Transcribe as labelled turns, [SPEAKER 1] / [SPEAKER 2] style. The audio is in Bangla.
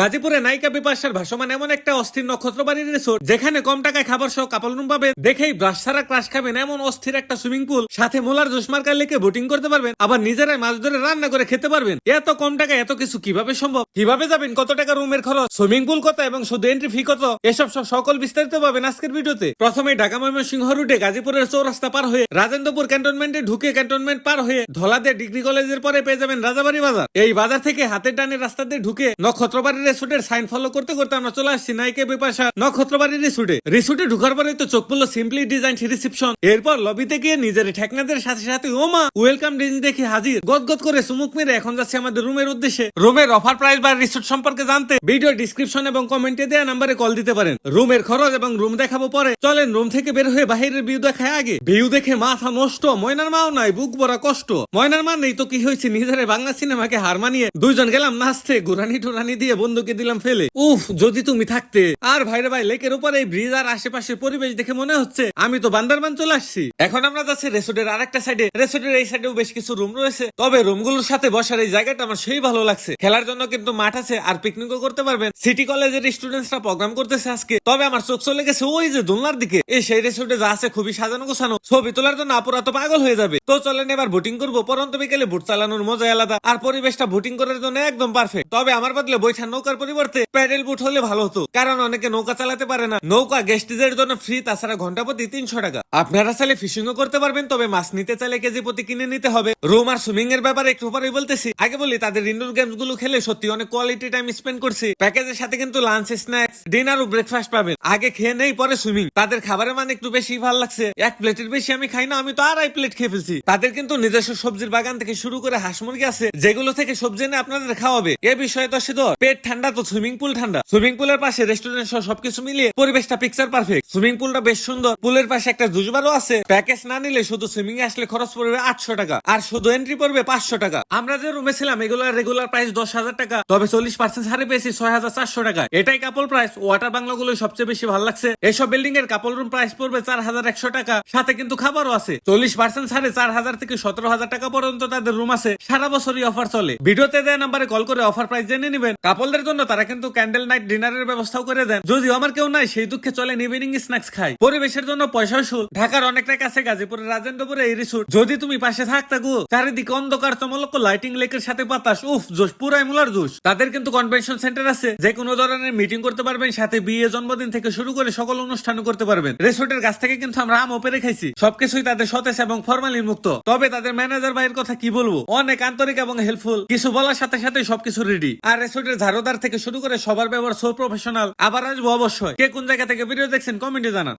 [SPEAKER 1] গাজীপুরে নায়িকা বিপাশার ভাসমান এমন একটা অস্থির নক্ষত্র বাড়ির রিসোর্ট যেখানে কম টাকায় খাবার সহ কাপল রুম পাবে দেখেই ব্রাশ ছাড়া ক্রাশ খাবেন এমন অস্থির একটা সুইমিং পুল সাথে মোলার জোসমার্কার লেকে বোটিং করতে পারবেন, আবার নিজেরাই মাছ ধরে রান্না করে খেতে পারবেন। এত কম টাকায় এত কিছু কীভাবে সম্ভব? কীভাবে যাবেন? কত টাকা রুমের খরচ? সুইমিং পুল কত এবং শুধু এন্ট্রি ফি কত? এসব সব সকল বিস্তারিত পাবেন আজকের ভিডিওতে। প্রথমে ঢাকা ময়মনসিংহ রুটে গাজীপুরের চৌরাস্তা পার হয়ে রাজেন্দ্রপুর ক্যান্টনমেন্টে ঢুকে ক্যান্টনমেন্ট পার হয়ে ধলাদে ডিগ্রি কলেজের পরে পেয়ে যাবেন রাজাবাড়ি বাজার। এই বাজার থেকে হাতের ডানের রাস্তা দিয়ে ঢুকে নক্ষত্রবাড়ি রিসোর্টের সাইন ফলো করতে করতে আমরা চলে আসছি নাইকে বিপাশা নক্ষত্রবাড়ি রিসোর্টে রিসোর্টে ঢুকার পরে তো চোখ পড়ল সিম্পলি ডিজাইন রিসেপশন এরপর লবিতে গিয়ে নিজের ঠেকনাদের সাথে সাথে ওমা ওয়েলকাম ড্রিঙ্ক দেখে হাজির। গদগদ করে সুমুক মেরে এখন যাচ্ছে আমাদের রুমের উদ্দেশ্যে। রুমের অফার প্রাইস বা রিসোর্ট সম্পর্কে জানতে ভিডিও ডিসক্রিপশন এবং কমেন্টে দেওয়া নাম্বারে কল দিতে পারেন। রুমের খরচ এবং রুম দেখাবো পরে। চলেন রুম থেকে বের হয়ে বাহিরের ভিউ দেখায় আগে। ভিউ দেখে মাথা নষ্ট, ময়নার মাও নাই, বুক ভরা কষ্ট। ময়নার মা নেই তো কি হয়েছে? নিজের বাংলা সিনেমাকে হার মানিয়ে দুইজন গেলাম নাচতে গুরানি টুরানি দিয়ে বন্ধুকে দিলাম ফেলে। উফ, যদি তুমি থাকতে। আর ভাইরে ভাই, লেকের উপর এই ব্রিজ আর আশেপাশের পরিবেশ দেখে মনে হচ্ছে আমি তো বান্দারবান চলে আসছি। এখন আমরা যাচ্ছি রেসোর্টের আরেকটা সাইডে রেসোর্টের এই সাইডেও বেশ কিছু রুম রয়েছে। তবে রুমগুলোর সাথে বসার এই জায়গাটা আমার সেই ভালো লাগছে। খেলার জন্য কিন্তু মাঠ আছে আর পিকনিকও করতে পারবেন। সিটি কলেজের স্টুডেন্টসরা প্রোগ্রাম করতেছে আজকে। তবে আমার চোখ চলে গেছে ওই যে দোলনার দিকে। এই সেই রেসোর্টে যা আছে খুবই সাজানো গোছানো। ছবি তোলার জন্য আপুরা পাগল হয়ে যাবে। তো চলেন এবার বোটিং করব। পরন্ত বিকেলে বুট চালানোর মজা আলাদা। আর পরিবেশটা বোটিং করার জন্য একদম পারফেক্ট তবে আমার বদলে বৈঠা নৌকার পরিবর্তে প্যাডেল বুট হলে ভালো হতো। কারণ অনেকে নৌকা চালাতে পারে না। নৌকা গেস্টিজের জন্য ফ্রি তাছাড়া ঘণ্টা প্রতি তিনশো টাকা। আপনারা চাইলে ফিশিংও করতে পারবেন, তবে মাছ নিতে চাইলে কেজি প্রতি কিনে নিতে হবে। রুম আর সুইমিং এর ব্যাপারে একটু পরেই বলতেছি। আগে বলি, তাদের ইনডোর গেমসগুলো খেলে সত্যি অনেক কোয়ালিটি টাইম স্পেন্ড করছি। প্যাকেজের সাথে কিন্তু লাঞ্চ স্ন্যাক্স ডিনার ও ব্রেকফাস্ট পাবেন। আগে খেয়ে নেই, পরে সুইমিং তাদের খাবারের মানে একটু বেশি ভালো লাগছে। এক প্লেটের বেশি আমি খাই না, আমি তো আড়াই প্লেট খেয়ে ফেলছি। তাদের কিন্তু নিজস্ব সবজির বাগান থেকে শুরু করে হাঁস মুরগি আছে, যেগুলো থেকে সবজি এনে আপনাদের খাওয়াবে। এ বিষয়ে তো সে পেট ঠান্ডা তো সুইমিং পুল ঠান্ডা। সুইমিং পুলের পাশে রেস্টুরেন্ট সবকিছু মিলিয়ে পরিবেশটা পিকচার পারফেক্ট সুইমিং পুলটা বেশ সুন্দর। পুলের পাশে একটা জুজবারও আছে। প্যাকেজ না নিলে শুধু সুইমিং আসলে খরচ পড়বে আটশো টাকা। আর শুধু এন্ট্রি পড়বে পাঁচশো টাকা। আমরা যে রুমে ছিলাম এগুলোর রেগুলার প্রাইস দশ হাজার টাকা। তবে চল্লিশ পার্সেন্ট ছাড়ে পেয়েছি ছয় হাজার চারশো টাকা। এটাই কাপল প্রাইস ওয়াটার বাংলাগুলো সবচেয়ে বেশি ভালো লাগছে। এসব বিল্ডিং এর কাপল রুম প্রাইস পড়বে চার হাজার একশো টাকা। সাথে কিন্তু খাবারও আছে। চল্লিশ পার্সেন্ট ছাড়ে চার হাজার থেকে সতেরো হাজার টাকা পর্যন্ত তাদের রুম আছে। সারা বছরই অফার চলে। ভিডিওতে দেয় নাম্বারে কল করে অফার প্রাইস জেনে নেবেন। কাপলদের জন্য তারা কিন্তু ক্যান্ডেল নাইট ডিনারের ব্যবস্থাও করে দেন। যদিও আমার কেউ নাই, সেই দুঃখে চলে ইভিনিং স্ন্যাক্স খাই পরিবেশের জন্য পয়সা শুল ঢাকার অনেকটা কাছে গাজীপুরের রাজেন্দ্রপুরে এই রিসোর্ট যদি তুমি পাশে থাকতা গো, চারিদিকে অন্ধকার চমলক লাইটিং লেকের সাথে বাতাস, উফ, জোশ, পুরাই মুলার জোশ। তাদের কিন্তু কনভেনশন সেন্টার আছে। যে কোনো ধরনের মিটিং করতে পারবেন, সাথে বিয়ে, জন্মদিন থেকে শুরু করে সকল অনুষ্ঠান করতে পারবেন। রিসোর্টের কাছ থেকে কিন্তু আমরা আম ওপেরে খাইছি। সবকিছুই তাদের সতেজ এবং ফরমালিন মুক্ত। তবে তাদের ম্যানেজার ভাইয়ের কথা কি বলব? অনেক আন্তরিক এবং হেল্পফুল কিছু বলার সাথে সাথে সবকিছু রেডি আর রিসোর্টের ঝাড়ুদার থেকে শুরু করে সবার ব্যবহার সো প্রফেশনাল আবার আসব অবশ্যই। কে কোন জায়গা থেকে ভিডিও দেখছেন কমেন্টে জানান।